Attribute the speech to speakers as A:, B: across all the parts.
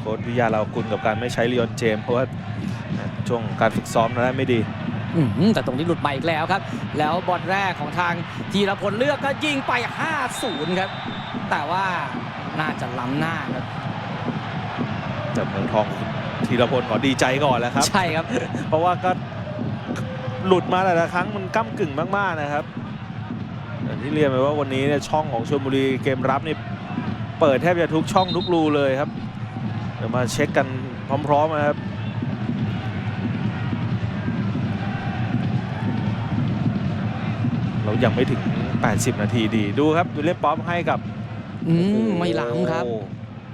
A: โค้ชวิทยาเรากุลกับการไม่ใช้ลีออนเจมส์เพราะว่าช่วงการฝึกซ้อมนั้นไม่ดี
B: อื้อหือแต่ตรงนี้หลุดไปอีกแล้วครับ แล้วบอลแรกของทางธีรพลเลือกก็ยิงไป 5-0 ครับ แต่ว่าน่าจะล้ำหน้าครับ
A: แต่เมืองทองธีรพลขอดีใจก่อนแล้วครับ
B: ใช่ครับ
A: เพราะว่าก็หลุดมาแต่ละครั้งมันก้ากึ่งมากๆนะครับอย่างที่เรียนไปว่าวันนี้เนี่ยช่องของชลบุรีเกมรับนี่เปิดแทบจะทุกช่องทุกรูเลยครับ เดี๋ยวมาเช็คกันพร้อมๆนะครับเรายังไม่ถึง 80 นาทีดีดูครับวิลเลียมป๊อปให้กับ
B: อืมไม่ล้ำครับ
A: โอ้โห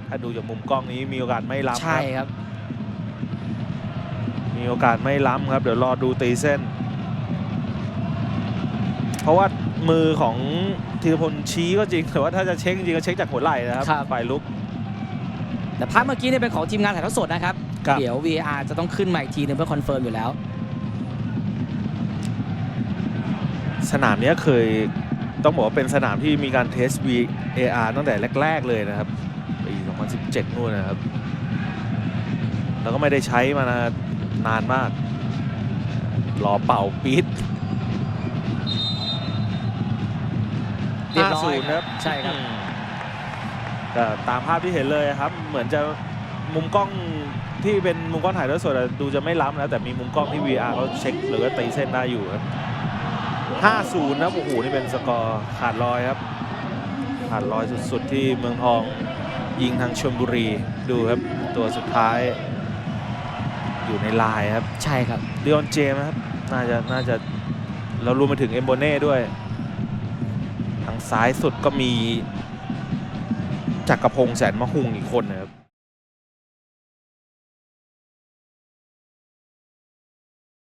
A: ถ้าดูจากมุมกล้องนี้มีโอกาสไม่ล้ำค
B: ใช่
A: รับ
B: ครับ
A: มีโอกาสไม่ล้ำครับ เดี๋ยวรอดูตีเส้น เพราะว่ามือของธีรพลชี้ก็จริงแต่ว่าถ้าจะเช็คจริงๆก็เช็คจากหัวไหล่นะครับ
B: ครับ
A: ฝ่ายลุก
B: แต่ภาพเมื่อกี้เนี่ยเป็นของทีมงานถ่ายทอดสดนะครับ
A: ครับ
B: เดี๋ยว VAR จะต้องขึ้นมาอีกทีหนึงเพื่อคอนเฟิร์มอยู่แล้ว
A: สนามเนี้ยเคยต้องบอกว่าเป็นสนามที่มีการเทส VAR ตั้งแต่แรก ๆ เลยนะครับปี2017นู่นนะครับ แล้วก็ไม่ได้ใช้มานานมาก รอเป่าปี๊ด
B: เรียบร้อย
A: 50ครับ
B: ใช่ครับ
A: อืม ก็ตามภาพที่เห็นเลยครับ เหมือนจะมุมกล้องที่เป็นมุมกล้องถ่ายทอดสดอะดูจะไม่ล้ำนะแต่มีมุมกล้องที่ VR เขาเช็คหรือว่าตีเส้นได้อยู่ครับ5-0นะครับโอ้โหนี่เป็นสกอร์ขาดลอยครับ ขาดลอยสุดๆที่เมืองทองยิงทางชลบุรีดูครับตัวสุดท้าย อยู่ในลายครับ
B: ใช่ครับ
A: เดออนเจมส์นะครับน่าจะน่าจะเรารวมไปถึงเอมโบเน่ด้วย ทางซ้ายสุดก็มี จักรพงษ์แสนมะฮุงอีกคนนะครับ